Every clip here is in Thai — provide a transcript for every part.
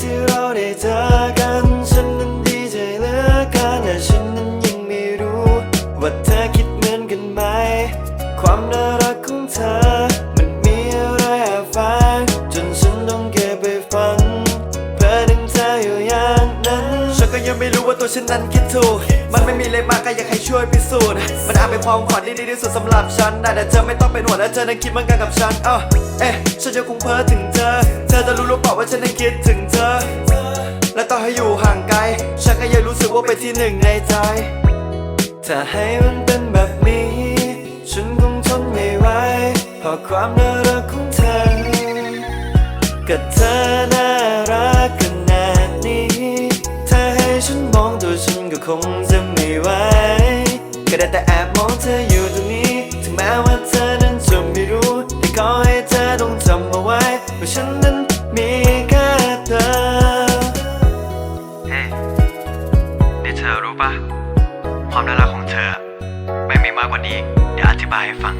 ที่เราได้เจอกัน ฉันนั้นดีใจเหลือเกินแต่ฉันนั้นยังไม่รู้ ว่าเธอคิดเหมือนกันไหม ความน่ารักของเธอ มันมีอะไรแอบแฝงจนฉันต้องเก็บไปฝันเพื่อดึงเธออยู่อย่างนั้น ฉันก็ยังไม่รู้ว่าตัวฉันนั้นคิดถูก มันไม่มีเลยมากก็อยากให้ช่วยพิสูจน์ มันอาจเป็นความฝันที่ดีที่สุดสำหรับฉันนะแต่เธอไม่ต้องเป็นห่วงและเธอนั้นคิดเหมือนกันกับฉันเออเอ๊ะฉันจะคงเพ้อถึงเธอ เธอจะรู้หรือเปล่าว่าฉันนั้นคิดถึง ว่าเป็นที่หนึ่งในใจ ถ้าให้มันเป็นแบบนี้ ฉันคงทนไม่ไหวเพราะความน่ารักของเธอกับเธอน่ารักขนาดนี้ ถ้าให้ฉันมองตัวฉันก็คงจะไม่ไหวก็ได้แต่แอบมองเธออยู่ตรงนี้ ถึงแม้ว่าเธอนั้นจะไม่รู้ แต่ขอให้เธอต้องจำเอาไว้ว่าฉันนั้นมีแค่เธอ ความน่ารักของเธอ ไม่มีมากกว่านี้อีกเดี๋ยวอธิบายให้ฟัง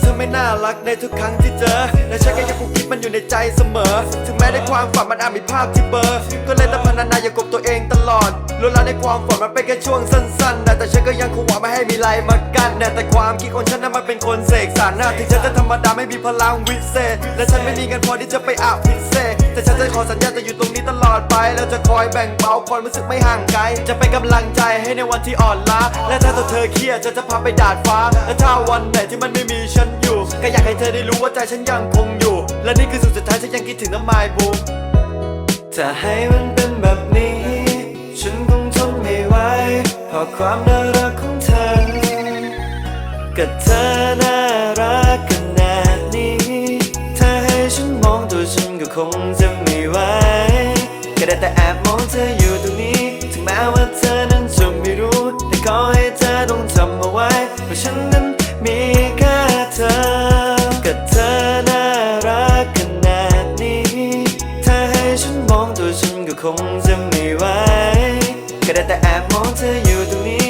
เธอไม่น่ารักในทุกครั้งที่เจอและฉันก็ยังคงคิดมันอยู่ในใจเสมอ ถึงแม้ในความฝันมันอาจมีภาพที่เบลอร์ก็เลยต้องพนันนาอย่ากบตัวเองตลอดรู้แล้วในความฝันมันเป็นแค่ช่วงสั้นๆนะแต่ฉันก็ยังคงหวังไม่ให้มีไรมากันนะแต่ความคิดของฉันนั้นมันเป็นคนเสกสรรนะถึงฉันจะธรรมดาไม่มีพลังวิเศษ และฉันไม่มีเงินพอที่จะไปอาภิเษแต่ฉันจะขอสัญญาจะอยู่ตรงนี้ตลอดไป แล้วจะคอยแบ่งเบาความรู้สึกไม่ห่างไกล จะเป็นกำลังใจให้ในวันที่อ่อนล้า และถ้าตัวเธอเครียดจะจะพาไปดาดฟ้า และถ้าวันไหนที่มันไม่มีฉัน ก็อยากให้เธอได้รู้ว่าใจฉันยังคงอยู่ และนี่คือสุดสุดท้ายฉันยังคิดถึงน้ำไม้บูถ้าให้มันเป็นแบบนี้ ฉันคงทนไม่ไหวเพราะความน่ารักของเธอกับเธอน่ารักขนาดนี้ถ้าให้ฉันมองตัวฉันก็คงจะไม่ไหวก็ได้แต่แอบมองเธอ องตัวฉันก็คงจะไม่ไหวก็ได้แต่แอบมองเธออยู่ตรงนี้